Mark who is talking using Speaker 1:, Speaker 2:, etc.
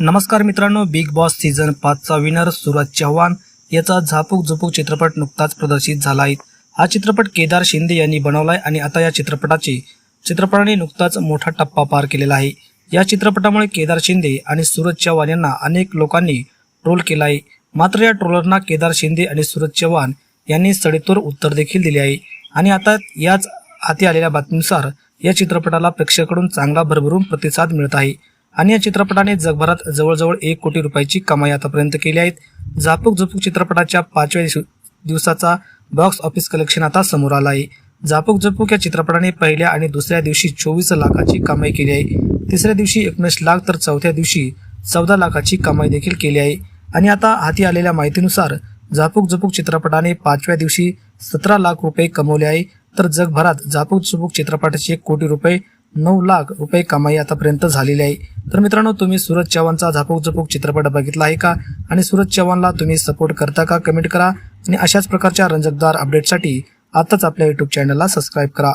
Speaker 1: नमस्कार मित्रांनो Bigg Boss season पाचचा विनर सुरज चव्हाण याचा झापूक झुपूक चित्रपट नुकताच प्रदर्शित झाला आहे. हा चित्रपट केदार शिंदे यांनी बनवलाय आणि आता या चित्रपटाची चित्रपटाने नुकताच मोठा टप्पा पार केलेला आहे. या चित्रपटामुळे केदार शिंदे आणि सूरज चव्हाण यांना अनेक लोकांनी ट्रोल केला आहे मात्र या ट्रोलरना केदार शिंदे आणि सूरज चव्हाण यांनी सडेतोर उत्तर देखील दिले आहे. आणि आता याच हाती आलेल्या बातमीनुसार या चित्रपटाला प्रेक्षकांकडून चांगला भरभरून प्रतिसाद मिळत आहे. आणि या चित्रपटाने जगभरात जवळजवळ एक कोटी रुपयाची कमाई आतापर्यंत केली आहे. झापूक झुपूक चित्रपटाच्या पाचव्या दिवस- दिवसाचा बॉक्स ऑफिस कलेक्शन आता समोर आला आहे. झापूक झुपूक या चित्रपटाने पहिल्या आणि दुसऱ्या दिवशी चोवीस लाखाची कमाई केली आहे. तिसऱ्या दिवशी एकोणीस लाख तर चौथ्या दिवशी चौदा लाखाची कमाई देखील केली आहे. आणि आता हाती आलेल्या माहितीनुसार झापूक झुपूक चित्रपटाने पाचव्या दिवशी सतरा लाख रुपये कमवले आहे. तर जगभरात झापूक झुपूक चित्रपटाचे एक कोटी रुपये नऊ लाख रुपये कमाई आतापर्यंत झालेली आहे. तर मित्रांनो तुम्ही सूरज चव्हाणचा झापूक झपूक चित्रपट बघितला आहे का? आणि सूरज चव्हाणला तुम्ही सपोर्ट करता का? कमेंट करा. आणि अशाच प्रकारच्या रंजकदार अपडेटसाठी आताच आपल्या युट्यूब चॅनलला सबस्क्राईब करा.